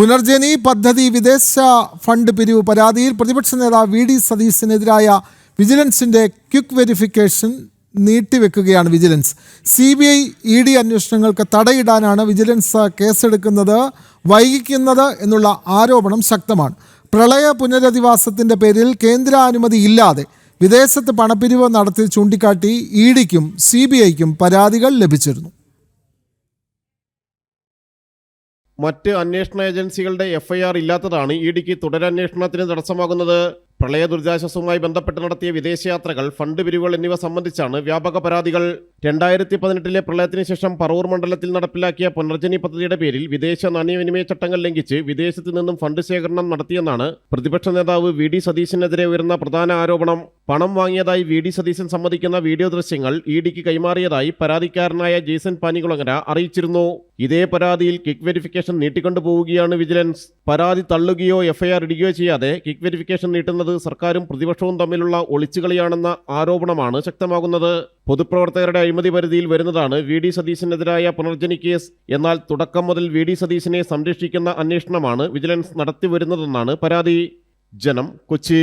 പുനർജനി പദ്ധതി വിദേശ ഫണ്ട് പിരിവ് പരാതിയിൽ പ്രതിപക്ഷ നേതാവ് വി ഡി സതീശിനെതിരായ വിജിലൻസിന്റെ quick verification നീട്ടിവെക്കുകയാണ് vigilance. C B I E D അന്വേഷണങ്ങൾക്ക് തടയിടാനാണ് വിജിലൻസ് കേസെടുക്കുന്നത് വൈകിക്കുന്നത് എന്നുള്ള ആരോപണം ശക്തമാണ്. പ്രളയ പുനരധിവാസത്തിന്റെ പേരിൽ കേന്ദ്രാനുമതി ഇല്ലാതെ വിദേശത്ത് പണപ്പിരിവ് നടത്തി ചൂണ്ടിക്കാട്ടി ഇ ഡിക്കും സി ബി ഐക്കും പരാതികൾ ലഭിച്ചിരുന്നു. മറ്റ് അന്വേഷണ ഏജൻസികളുടെ എഫ്ഐആർ ഇല്ലാത്തതാണ് ഇ ഡിക്ക് തുടരന്വേഷണത്തിന് തടസ്സമാകുന്നത്. പ്രളയ ദുരിതാശ്വാസവുമായി ബന്ധപ്പെട്ട് നടത്തിയ വിദേശയാത്രകൾ ഫണ്ട് പിരിവുകൾ എന്നിവ സംബന്ധിച്ചാണ് വ്യാപക പരാതികൾ. രണ്ടായിരത്തി പതിനെട്ടിലെ പ്രളയത്തിന് ശേഷം പറവൂർ മണ്ഡലത്തിൽ നടപ്പിലാക്കിയ പുനർജനി പദ്ധതിയുടെ പേരിൽ വിദേശ നാണ്യവിനിമയ ചട്ടങ്ങൾ ലംഘിച്ച് വിദേശത്തു നിന്നും ഫണ്ട് ശേഖരണം നടത്തിയെന്നാണ് പ്രതിപക്ഷ നേതാവ് വി ഡി സതീശനെതിരെ ഉയർന്ന പ്രധാന ആരോപണം. പണം വാങ്ങിയതായി വി ഡി സതീശൻ സമ്മതിക്കുന്ന വീഡിയോ ദൃശ്യങ്ങൾ ഇ ഡിക്ക് കൈമാറിയതായി പരാതിക്കാരനായ ജെയ്സൺ പാനികുളങ്ങര അറിയിച്ചിരുന്നു. ഇതേ പരാതിയിൽ കിക്ക് വെരിഫിക്കേഷൻ നീട്ടിക്കൊണ്ടു പോവുകയാണ് വിജിലൻസ്. പരാതി തള്ളുകയോ എഫ്ഐആർ ഇടുകയോ ചെയ്യാതെ കിക്ക് വെരിഫിക്കേഷൻ നീട്ടുന്നത് സർക്കാരും പ്രതിപക്ഷവും തമ്മിലുള്ള ഒളിച്ചുകളിയാണെന്ന ആരോപണമാണ് ശക്തമാകുന്നത്. പൊതുപ്രവർത്തകരുടെ അഴിമതി പരിധിയിൽ വരുന്നതാണ് വി ഡി സതീശനെതിരായ പുനർജനി കേസ്. എന്നാൽ തുടക്കം മുതൽ വി ഡി സതീശനെ സംരക്ഷിക്കുന്ന അന്വേഷണമാണ് വിജിലൻസ് നടത്തിവരുന്നതെന്നാണ് പരാതി. ജനം കൊച്ചി.